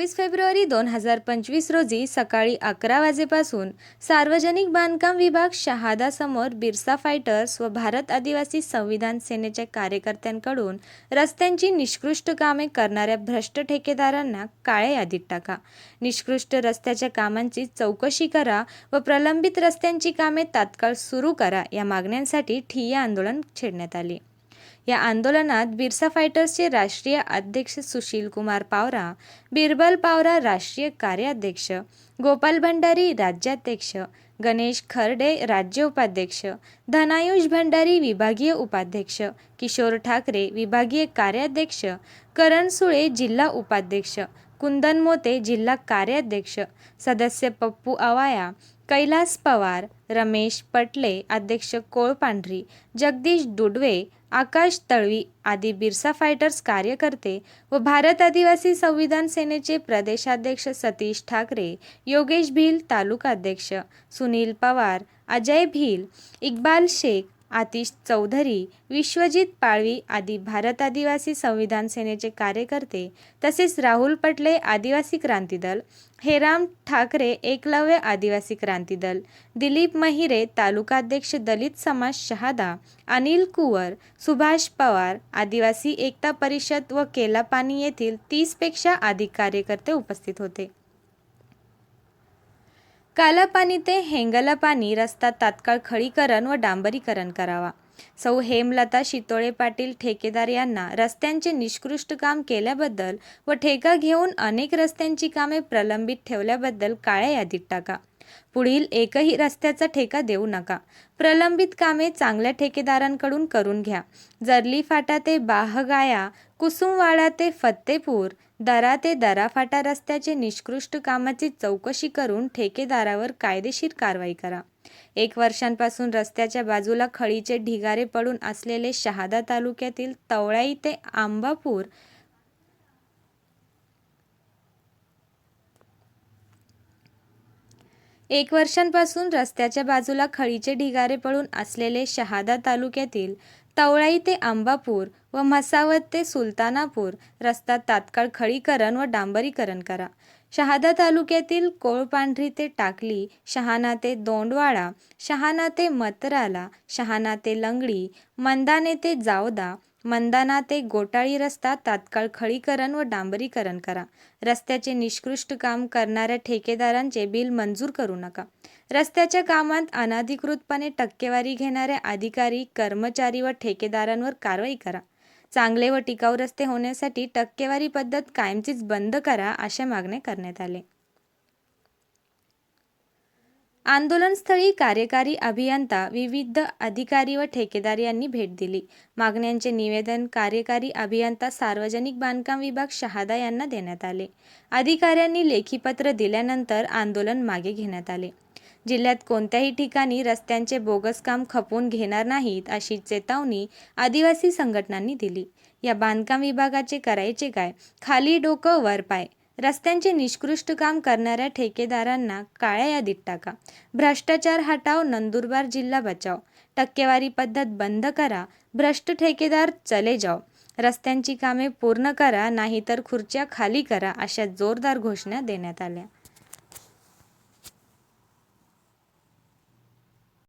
एकवीस फेब्रुवारी दोन हजार पंचवीस रोजी सकाळी अकरा वाजेपासून सार्वजनिक बांधकाम विभाग शहादासमोर बिरसा फायटर्स व भारत आदिवासी संविधान सेनेच्या कार्यकर्त्यांकडून रस्त्यांची निष्कृष्ट कामे करणाऱ्या भ्रष्ट ठेकेदारांना काळ्या यादीत टाका. निष्कृष्ट रस्त्याच्या कामांची चौकशी करा व प्रलंबित रस्त्यांची कामे तात्काळ सुरू करा या मागण्यांसाठी ठिय्या आंदोलन छेडण्यात आले. या आंदोलनात बिरसा फायटर्सचे राष्ट्रीय अध्यक्ष सुशील कुमार पावरा बिरबल पावरा राष्ट्रीय कार्याध्यक्ष गोपाल भंडारी राज्याध्यक्ष गणेश खर्डे राज्य उपाध्यक्ष धनायुष भंडारी विभागीय उपाध्यक्ष किशोर ठाकरे विभागीय कार्याध्यक्ष करण सुळे जिल्हा उपाध्यक्ष कुंदन मोते जिल्हा कार्याध्यक्ष सदस्य पप्पू अवाया कैलास पवार रमेश पटले अध्यक्ष कोळपांढरी जगदीश डुडवे आकाश तळवी आदी बिरसा फायटर्स कार्यकर्ते व भारत आदिवासी संविधान सेनेचे प्रदेशाध्यक्ष सतीश ठाकरे योगेश भील तालुकाध्यक्ष सुनील पवार अजय भील इक्बाल शेख आतिश चौधरी विश्वजित पाळवी आदी भारत आदिवासी संविधान सेनेचे कार्यकर्ते तसेच राहुल पटले आदिवासी क्रांती दल हेराम ठाकरे एकलव्य आदिवासी क्रांती दल दिलीप महिरे तालुकाध्यक्ष दलित समाज शहादा अनिल कुवर सुभाष पवार आदिवासी एकता परिषद व केलापानी येथील तीसपेक्षा अधिक कार्यकर्ते उपस्थित होते. कालापानी ते हेंगलापानी रस्ता तात्काळ खळीकरण व डांबरीकरण करावा. सौ हेमलता शितोळे पाटील ठेकेदार यांना रस्त्यांचे निष्कृष्ट काम केल्याबद्दल व ठेका घेऊन अनेक रस्त्यांची कामे प्रलंबित ठेवल्याबद्दल काळ्या यादीत टाका. पुढील एकही रस्त्याचा ठेका देऊ नका. प्रलंबित कामे चांगल्या ठेकेदारांकडून करून घ्या. जरली फाटा ते बाहगाया कुसुमवाडा ते फत्तेपूर दरा ते दराफाटा रस्त्याचे निष्कृष्ट कामाची चौकशी करून ठेकेदारावर कायदेशीर कारवाई करा. एक वर्षांपासून रस्त्याच्या बाजूला खळीचे ढिगारे पडून असलेले शहादा तालुक्यातील तवळाई ते आंबापूर एक वर्षांपासून रस्त्याच्या बाजूला खळीचे ढिगारे पडून असलेले शहादा तालुक्यातील तवळाई ते आंबापूर व म्हसावत ते सुलतानापूर रस्ता तात्काळ खळीकरण व डांबरीकरण करा. शहादा तालुक्यातील कोळपांढरी ते टाकली शहाणा ते दोंडवाडा शहाणा ते मतराला शहाणा ते लंगडी मंदाने ते जावदा मंदाना ते गोटाळी रस्ता तात्काळ खळीकरण व डांबरीकरण करा. रस्त्याचे निष्कृष्ट काम करणाऱ्या ठेकेदारांचे बिल मंजूर करू नका. रस्त्याच्या कामात अनाधिकृतपणे टक्केवारी घेणाऱ्या अधिकारी कर्मचारी व ठेकेदारांवर कारवाई करा. चांगले व टिकाऊ रस्ते होण्यासाठी टक्केवारी पद्धत कायमचीच बंद करा अशा मागण्या करण्यात आले आंदोलनस्थळी कार्यकारी अभियंता विविध अधिकारी व ठेकेदार यांनी भेट दिली. मागण्यांचे निवेदन कार्यकारी अभियंता सार्वजनिक बांधकाम विभाग शहादा यांना देण्यात आले. अधिकाऱ्यांनी लेखीपत्र दिल्यानंतर आंदोलन मागे घेण्यात आले. जिल्ह्यात कोणत्याही ठिकाणी रस्त्यांचे बोगस काम खपवून घेणार नाहीत अशी चेतावणी आदिवासी संघटनांनी दिली. या बांधकाम विभागाचे करायचे काय? खाली डोकं वर पाय. रस्त्यांचे निष्कृष्ट काम करणाऱ्या ठेकेदारांना काळ्या यादीत टाका. भ्रष्टाचार हटाव नंदुरबार जिल्हा बचाव. टक्केवारी पद्धत बंद करा. भ्रष्ट ठेकेदार चले जाओ. रस्त्यांची कामे पूर्ण करा नाहीतर खुर्च्या खाली करा अशा जोरदार घोषणा देण्यात आल्या.